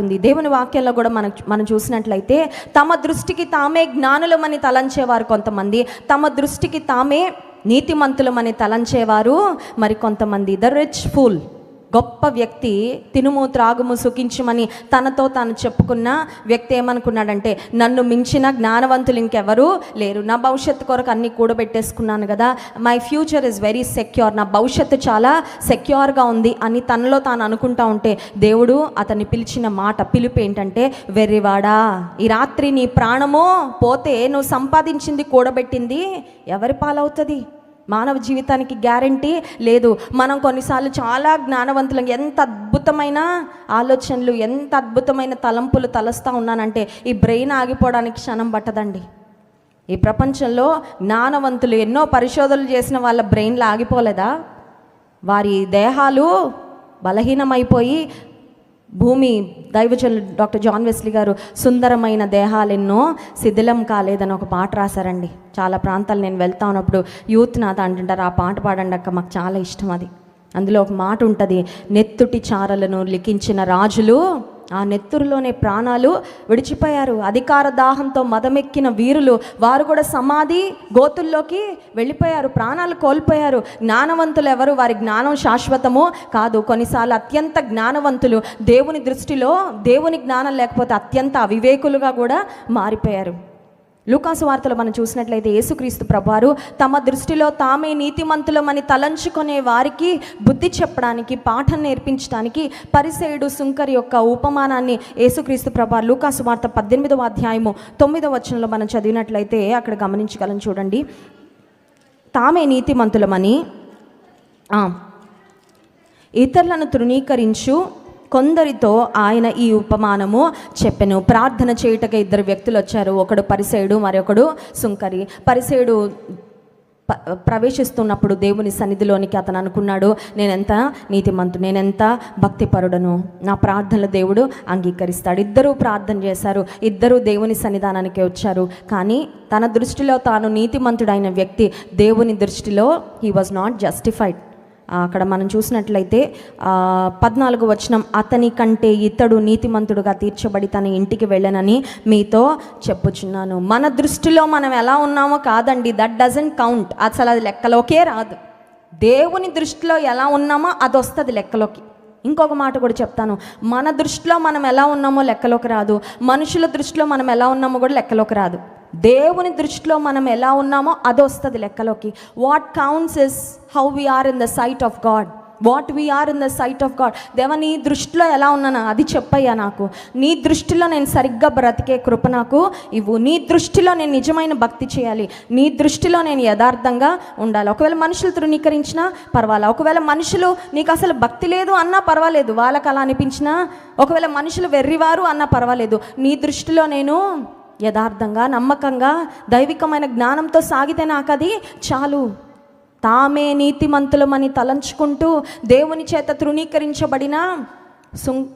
మాట్లాడుతుంది దేవుని వాక్యాల్లో కూడా మనం మనం చూసినట్లయితే తమ దృష్టికి తామే జ్ఞానులమని తలంచేవారు కొంతమంది తమ దృష్టికి తామే నీతిమంతులమని తలంచేవారు మరి కొంతమంది. The rich fool. గొప్ప వ్యక్తి తినుము త్రాగుము సుఖించమని తనతో తాను చెప్పుకున్న వ్యక్తి ఏమనుకున్నాడంటే నన్ను మించిన జ్ఞానవంతులు ఇంకెవరు లేరు. నా భవిష్యత్తు కొరకు అన్ని కూడబెట్టేసుకున్నాను కదా. My future is very secure నా భవిష్యత్తు చాలా సెక్యూర్గా ఉంది అని తనలో తాను అనుకుంటా ఉంటే దేవుడు అతన్ని పిలిచిన మాట పిలుపు ఏంటంటే వెర్రివాడా ఈ రాత్రి నీ ప్రాణము పోతే నువ్వు సంపాదించింది కూడబెట్టింది ఎవరి పాలవుతుంది? మానవ జీవితానికి గ్యారంటీ లేదు. మనం కొన్నిసార్లు చాలా జ్ఞానవంతులం. ఎంత అద్భుతమైన ఆలోచనలు ఎంత అద్భుతమైన తలంపులు తలస్తూ ఉన్నానంటే ఈ బ్రెయిన్ ఆగిపోవడానికి క్షణం పట్టదండి. ఈ ప్రపంచంలో జ్ఞానవంతులు ఎన్నో పరిశోధనలు చేసిన వాళ్ళ బ్రెయిన్లు ఆగిపోలేదా? వారి దేహాలు బలహీనమైపోయి భూమి దైవజనులు డాక్టర్ జాన్ వెస్లీ గారు సుందరమైన దేహాలెన్నో శిథిలం కాలేదని ఒక పాట రాశారండి. చాలా ప్రాంతాలు నేను వెళ్తా ఉన్నప్పుడు యూత్ నాథ అంటుంటారు ఆ పాట పాడండి అక్క మాకు చాలా ఇష్టం అది. అందులో ఒక మాట ఉంటుంది నెత్తుటి చారలను లిఖించిన రాజులు ఆ నెత్తురులోనే ప్రాణాలు విడిచిపోయారు. అధికార దాహంతో మదమెక్కిన వీరులు వారు కూడా సమాధి గోతుల్లోకి వెళ్ళిపోయారు. ప్రాణాలు కోల్పోయారు. జ్ఞానవంతులు ఎవరు వారి జ్ఞానం శాశ్వతము కాదు. కొన్నిసార్లు అత్యంత జ్ఞానవంతులు దేవుని దృష్టిలో దేవుని జ్ఞానం లేకపోతే అత్యంత అవివేకులుగా కూడా మారిపోయారు. లూకాసు వార్తలు మనం చూసినట్లయితే యేసుక్రీస్తు ప్రభువారు తమ దృష్టిలో తామే నీతిమంతులమని తలంచుకునే వారికి బుద్ధి చెప్పడానికి పాఠం నేర్పించడానికి పరిసేయుడు శుంకర్ యొక్క ఉపమానాన్ని యేసుక్రీస్తు ప్రభారు లూకాసు వార్త పద్దెనిమిదవ అధ్యాయము తొమ్మిదవ వచనంలో మనం చదివినట్లయితే అక్కడ గమనించగలం చూడండి. తామే నీతిమంతులమని ఇతరులను తృణీకరించు కొందరితో ఆయన ఈ ఉపమానము చెప్పెను. ప్రార్థన చేయుటకు ఇద్దరు వ్యక్తులు వచ్చారు. ఒకడు పరిసేయుడు మరొకడు సుంకరి. పరిసేయుడు ప్రవేశిస్తున్నప్పుడు దేవుని సన్నిధిలోనికి అతను అనుకున్నాడు నేనెంత నీతిమంతు నేనెంత భక్తిపరుడను? నా ప్రార్థనలు దేవుడు అంగీకరిస్తాడు. ఇద్దరూ ప్రార్థన చేశారు. ఇద్దరూ దేవుని సన్నిధానానికి వచ్చారు. కానీ తన దృష్టిలో తాను నీతిమంతుడైన వ్యక్తి దేవుని దృష్టిలో హీ వాజ్ నాట్ జస్టిఫైడ్ అక్కడ మనం చూసినట్లయితే పద్నాలుగు వచనం అతని కంటే ఇతడు నీతిమంతుడుగా తీర్చబడి తన ఇంటికి వెళ్ళనని మీతో చెప్పుచున్నాను. మన దృష్టిలో మనం ఎలా ఉన్నామో కాదండి దట్ డజంట్ కౌంట్ అసలు అది లెక్కలోకే రాదు. దేవుని దృష్టిలో ఎలా ఉన్నామో అది వస్తుంది లెక్కలోకి. ఇంకొక మాట కూడా చెప్తాను. మన దృష్టిలో మనం ఎలా ఉన్నామో లెక్కలోకి రాదు. మనుషుల దృష్టిలో మనం ఎలా ఉన్నామో కూడా లెక్కలోకి రాదు. దేవుని దృష్టిలో మనం ఎలా ఉన్నామో అది వస్తుంది లెక్కలోకి what counts is how we are in the sight of God what we are in the sight of God దేవ నీ దృష్టిలో ఎలా ఉన్నానా అది చెప్పయ్యా నాకు. నీ దృష్టిలో నేను సరిగ్గా బ్రతికే కృప నాకు ఇవ్వు. నీ దృష్టిలో నేను నిజమైన భక్తి చేయాలి. నీ దృష్టిలో నేను యథార్థంగా ఉండాలి. ఒకవేళ మనుషులు తృణీకరించినా పర్వాలేదు ఒకవేళ మనుషులు నీకు అసలు భక్తి లేదు అన్నా పర్వాలేదు. వాళ్ళకి అలా అనిపించినా ఒకవేళ మనుషులు వెర్రివారు అన్నా పర్వాలేదు. నీ దృష్టిలో నేను యథార్థంగా నమ్మకంగా దైవికమైన జ్ఞానంతో సాగితే నాకు అది చాలు. తామే నీతిమంతులమని తలంచుకుంటూ దేవుని చేత తృణీకరించబడిన సుం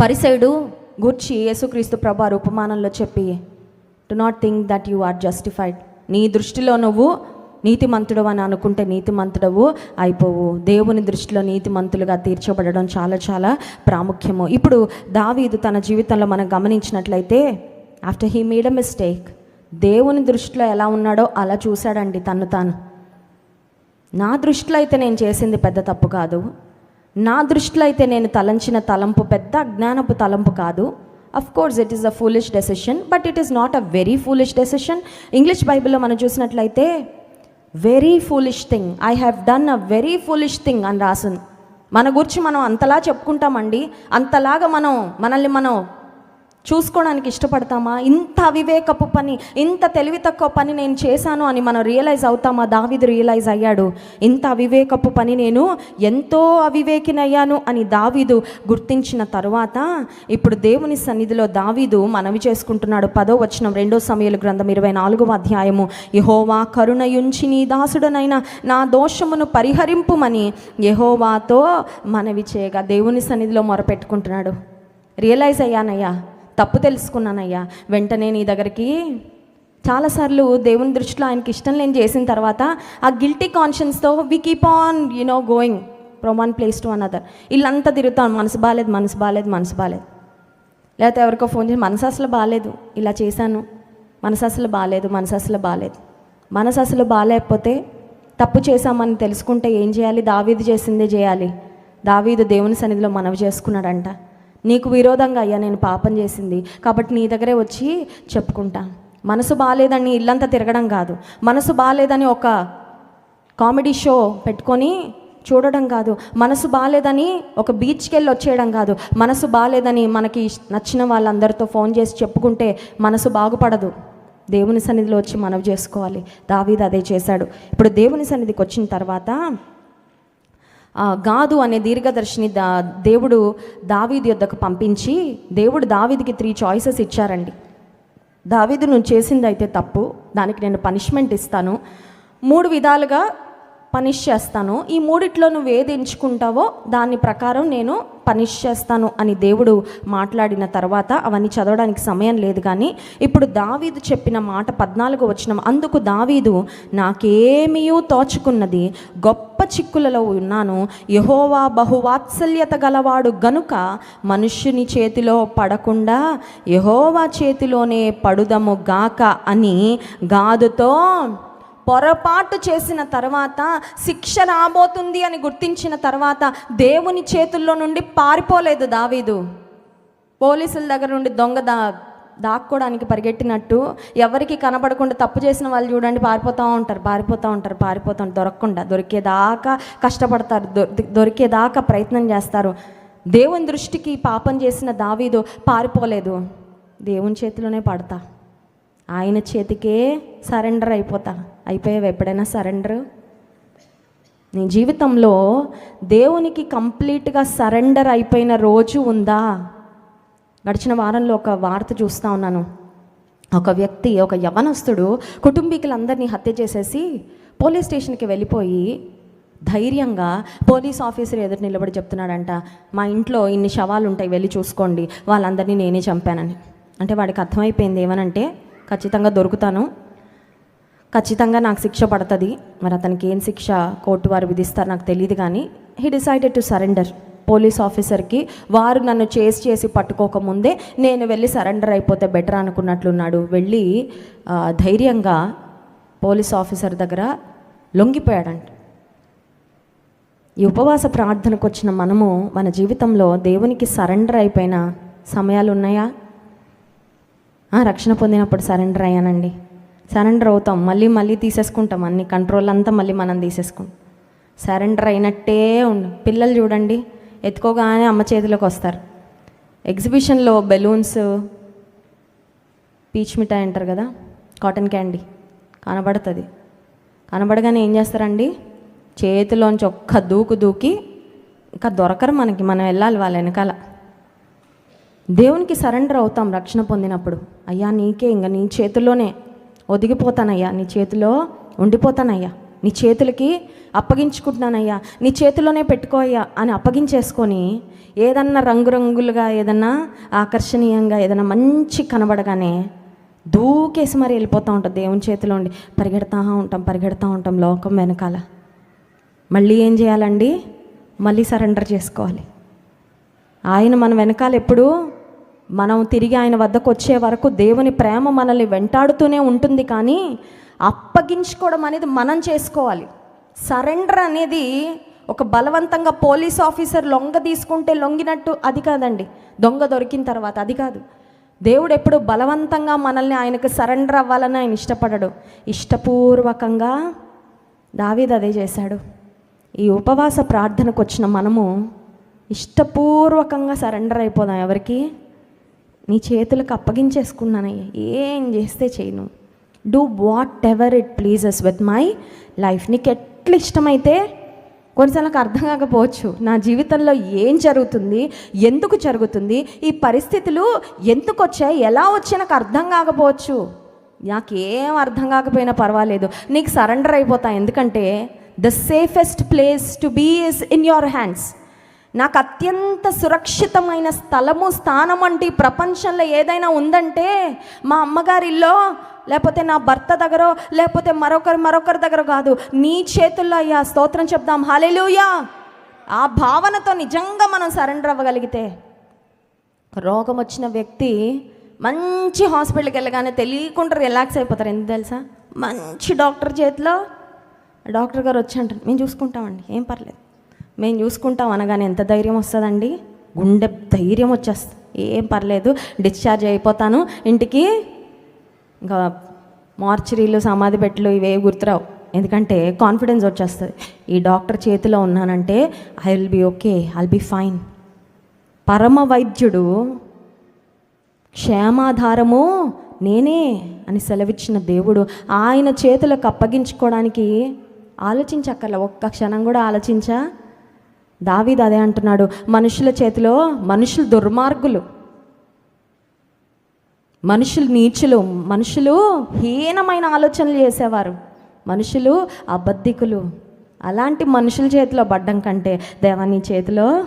పరిసైడు గూర్చి యేసుక్రీస్తు ప్రభారు ఉపమానంలో చెప్పి do not think that you are justified నీ దృష్టిలో నువ్వు నీతిమంతుడు అని అనుకుంటే నీతిమంతుడవు అయిపోవు. దేవుని దృష్టిలో నీతిమంతులుగా తీర్చబడడం చాలా చాలా ప్రాముఖ్యము. ఇప్పుడు దావీదు తన జీవితంలో మనం గమనించినట్లయితే after he made a mistake దేవుని దృష్టిలో ఎలా ఉన్నాడో అలా చూశాడండి తను తాను. నా దృష్టిలో అయితే నేను చేసింది పెద్ద తప్పు కాదు. నా దృష్టిలో అయితే నేను తలంచిన తలంపు పెద్ద అజ్ఞానపు తలంపు కాదు. Of course it is a foolish decision but it is not a very foolish decision English బైబిల్లో మనం చూసినట్లయితే very foolish thing I have done a very foolish thing అని రాసింది. మన గురించి మనం అంతలా చెప్పుకుంటామండి. అంతలాగా మనం మనల్ని మనం చూసుకోవడానికి ఇష్టపడతామా? ఇంత అవివేకపు పని ఇంత తెలివి తక్కువ పని నేను చేశాను అని మనం రియలైజ్ అవుతామా? దావీదు రియలైజ్ అయ్యాడు. ఇంత అవివేకపు పని నేను ఎంతో అవివేకినయ్యాను అని దావీదు గుర్తించిన తరువాత ఇప్పుడు దేవుని సన్నిధిలో దావీదు మనవి చేసుకుంటున్నాడు. పదో వచనం రెండో సమయాల గ్రంథం ఇరవై నాలుగవ అధ్యాయము. యహోవా కరుణయుంచి నీ దాసుడనైన నా దోషమును పరిహరింపుమని యహోవాతో మనవి చేయగా దేవుని సన్నిధిలో మొరపెట్టుకుంటున్నాడు. రియలైజ్ అయ్యానయ్యా. తప్పు తెలుసుకున్నానయ్యా. వెంటనే నీ దగ్గరికి చాలాసార్లు దేవుని దృష్టిలో ఆయనకి ఇష్టం లేని చేసిన తర్వాత ఆ guilty కాన్షియన్స్తో we keep on you know going from one place to another ఇల్లంతా తిరుగుతాం. మనసు బాగాలేదు మనసు బాగాలేదు మనసు బాగాలేదు లేకపోతే ఎవరికో ఫోన్ చేసి మనసు అసలు బాగాలేదు ఇలా చేశాను. మనసు అసలు బాగాలేదు మనసు అసలు బాగాలేదు మనసు అసలు బాగాలేకపోతే తప్పు చేశామని తెలుసుకుంటే ఏం చేయాలి? దావీదు చేసిందే చేయాలి. దావీదు దేవుని సన్నిధిలో మనవి చేసుకున్నాడంట. నీకు విరోధంగా అయ్యా నేను పాపం చేసింది. కాబట్టి నీ దగ్గరే వచ్చి చెప్పుకుంటా. మనసు బాగాలేదని ఇల్లంతా తిరగడం కాదు. మనసు బాగాలేదని ఒక కామెడీ షో పెట్టుకొని చూడడం కాదు. మనసు బాగాలేదని ఒక బీచ్కి వెళ్ళి వచ్చేయడం కాదు. మనసు బాగాలేదని మనకి నచ్చిన వాళ్ళందరితో ఫోన్ చేసి చెప్పుకుంటే మనసు బాగుపడదు. దేవుని సన్నిధిలో వచ్చి మనవి చేసుకోవాలి. దావీద్ అదే చేశాడు. ఇప్పుడు దేవుని సన్నిధికి వచ్చిన తర్వాత గాదు అనే దీర్ఘదర్శిని దా దేవుడు దావీది యొద్దకు పంపించి దేవుడు దావీదికి త్రీ చాయిసెస్ ఇచ్చారండి. దావీదు నువ్వు చేసింది అయితే తప్పు దానికి నేను పనిష్మెంట్ ఇస్తాను. మూడు విధాలుగా పనిష్ చేస్తాను. ఈ మూడిట్లో నువ్వు ఏది ఎంచుకుంటావో దాని ప్రకారం నేను పనిష్ చేస్తాను అని దేవుడు మాట్లాడిన తర్వాత అవన్నీ చదవడానికి సమయం లేదు కానీ ఇప్పుడు దావీదు చెప్పిన మాట పద్నాలుగు వచ్చిన అందుకు దావీదు నాకేమీయూ తోచుకున్నది గొప్ప చిక్కులలో ఉన్నాను. యహోవా బహువాత్సల్యత గలవాడు గనుక మనుష్యుని చేతిలో పడకుండా యహోవా చేతిలోనే పడుదము గాక అని గాదుతో పొరపాటు చేసిన తర్వాత శిక్ష రాబోతుంది అని గుర్తించిన తర్వాత దేవుని చేతుల్లో నుండి పారిపోలేదు దావీదు. పోలీసుల దగ్గర నుండి దొంగ దా దాక్కోవడానికి పరిగెట్టినట్టు ఎవరికి కనబడకుండా తప్పు చేసిన వాళ్ళు చూడండి పారిపోతూ ఉంటారు పారిపోతూ ఉంటారు పారిపోతూ ఉంటారు దొరకకుండా దొరికేదాకా కష్టపడతారు దొ- దొరికేదాకా ప్రయత్నం చేస్తారు. దేవుని దృష్టికి పాపం చేసిన దావీదు పారిపోలేదు. దేవుని చేతిలోనే పడతా. ఆయన చేతికే సరెండర్ అయిపోతా. అయిపోయావు ఎప్పుడైనా సరెండర్? నీ జీవితంలో దేవునికి కంప్లీట్గా సరెండర్ అయిపోయిన రోజు ఉందా? గడిచిన వారంలో ఒక వార్త చూస్తూ ఉన్నాను. ఒక వ్యక్తి ఒక యవనస్తుడు కుటుంబీకులందరినీ హత్య చేసేసి పోలీస్ స్టేషన్కి వెళ్ళిపోయి ధైర్యంగా పోలీస్ ఆఫీసర్ ఎదురు నిలబడి చెప్తున్నాడంట మా ఇంట్లో ఇన్ని శవాలు ఉంటాయి వెళ్ళి చూసుకోండి. వాళ్ళందరినీ నేనే చంపానని. అంటే వాడికి అర్థమైపోయింది ఏమనంటే ఖచ్చితంగా దొరుకుతాను. ఖచ్చితంగా నాకు శిక్ష పడుతుంది. మరి అతనికి ఏం శిక్ష కోర్టు వారు విధిస్తారు నాకు తెలియదు కానీ he decided to surrender police ఆఫీసర్కి వారు నన్ను చేసి చేసి పట్టుకోకముందే నేను వెళ్ళి సరెండర్ అయిపోతే బెటర్ అనుకున్నట్లున్నాడు. వెళ్ళి ధైర్యంగా పోలీస్ ఆఫీసర్ దగ్గర లొంగిపోయాడంట. ఈ ఉపవాస ప్రార్థనకు వచ్చిన మనము మన జీవితంలో దేవునికి సరెండర్ అయిపోయిన సమయాలు ఉన్నాయా రక్షణ పొందినప్పుడు సరెండర్ అయ్యానండి. సరెండర్ అవుతాం. మళ్ళీ మళ్ళీ తీసేసుకుంటాం. అన్ని కంట్రోల్ అంతా మళ్ళీ మనం తీసేసుకుంటాం. సరెండర్ అయినట్టే ఉండు పిల్లలు చూడండి ఎత్తుకోగానే అమ్మ చేతిలోకి వస్తారు. ఎగ్జిబిషన్లో బెలూన్స్ పీచ్ మిఠాయి అంటారు కదా కాటన్ క్యాండీ కనబడుతుంది. కనబడగానే ఏం చేస్తారండి? చేతిలోంచి ఒక్క దూకు దూకి ఇంకా దొరకరు మనకి. మనం వెళ్ళాలి వాళ్ళ వెనకాల. దేవునికి సరెండర్ అవుతాం రక్షణ పొందినప్పుడు. అయ్యా నీకే ఇంకా నీ చేతిలోనే ఒదిగిపోతానయ్యా నీ చేతిలో ఉండిపోతానయ్యా. నీ చేతులకి అప్పగించుకుంటున్నానయ్యా. నీ చేతిలోనే పెట్టుకో అయ్యా అని అప్పగించేసుకొని ఏదన్నా రంగురంగులుగా ఏదన్నా ఆకర్షణీయంగా ఏదన్నా మంచి కనబడగానే దూకేసి మరి వెళ్ళిపోతూ ఉంటాం దేవుని చేతిలో ఉండి. పరిగెడతా ఉంటాం పరిగెడతా ఉంటాం లోకం వెనకాల. మళ్ళీ ఏం చేయాలండి? మళ్ళీ సరెండర్ చేసుకోవాలి. ఆయన మన వెనకాల ఎప్పుడూ మనం తిరిగి ఆయన వద్దకు వచ్చే వరకు దేవుని ప్రేమ మనల్ని వెంటాడుతూనే ఉంటుంది కానీ అప్పగించుకోవడం అనేది మనం చేసుకోవాలి. సరెండర్ అనేది ఒక బలవంతంగా పోలీస్ ఆఫీసర్ లొంగ తీసుకుంటే లొంగినట్టు అది కాదండి. దొంగ దొరికిన తర్వాత అది కాదు. దేవుడు ఎప్పుడు బలవంతంగా మనల్ని ఆయనకు సరెండర్ అవ్వాలని ఆయన ఇష్టపడడు. ఇష్టపూర్వకంగా దావీద్ అదే చేశాడు. ఈ ఉపవాస ప్రార్థనకు వచ్చిన మనము ఇష్టపూర్వకంగా సరెండర్ అయిపోదాం ఎవరికి? నీ చేతులకు అప్పగించేసుకున్నానయ్యా ఏం చేస్తే చేయను do whatever it pleases with my life నీకు ఎట్లా ఇష్టమైతే కొన్నిసార్లు నాకు అర్థం కాకపోవచ్చు. నా జీవితంలో ఏం జరుగుతుంది? ఎందుకు జరుగుతుంది? ఈ పరిస్థితులు ఎందుకు వచ్చాయి? ఎలా వచ్చాయి? నాకు అర్థం కాకపోవచ్చు. నాకేం అర్థం కాకపోయినా పర్వాలేదు. నీకు సరెండర్ అయిపోతా. ఎందుకంటే the safest place to be is in your hands నాకు అత్యంత సురక్షితమైన స్థలము స్థానం అంటే ప్రపంచంలో ఏదైనా ఉందంటే మా అమ్మగారిల్లో లేకపోతే నా భర్త దగ్గర లేకపోతే మరొకరు మరొకరి దగ్గర కాదు. నీ చేతుల్లో అయ్యా స్తోత్రం చెప్దాం. హాలేలుయా ఆ భావనతో నిజంగా మనం సరెండర్ అవ్వగలిగితే రోగం వచ్చిన వ్యక్తి మంచి హాస్పిటల్కి వెళ్ళగానే తెలియకుండా రిలాక్స్ అయిపోతారు. ఎందుకు తెలుసా? మంచి డాక్టర్ చేతిలో డాక్టర్ గారు వచ్చి అంటారు మేము చూసుకుంటామండి ఏం పర్లేదు. మేము చూసుకుంటాం అనగానే ఎంత ధైర్యం వస్తుందండి? గుండె ధైర్యం వచ్చేస్తుంది ఏం పర్లేదు డిశ్చార్జ్ అయిపోతాను. ఇంటికి ఇంకా మార్చరీలు సమాధి పెట్టలు ఇవే గుర్తురావు. ఎందుకంటే కాన్ఫిడెన్స్ వచ్చేస్తుంది. ఈ డాక్టర్ చేతిలో ఉన్నానంటే I will be okay I will be fine. పరమ వైద్యుడు క్షేమాధారము నేనే అని సెలవిచ్చిన దేవుడు ఆయన చేతులకు అప్పగించుకోవడానికి ఆలోచించక్కర్లే. ఒక్క క్షణం కూడా ఆలోచించా? దావీద్ అదే అంటున్నాడు మనుషుల చేతిలో మనుషులు దుర్మార్గులు. మనుషులు నీచులు మనుషులు హీనమైన ఆలోచనలు చేసేవారు. మనుషులు అబద్ధికులు. అలాంటి మనుషుల చేతిలో పడ్డం కంటే దేవా నీ చేతిలో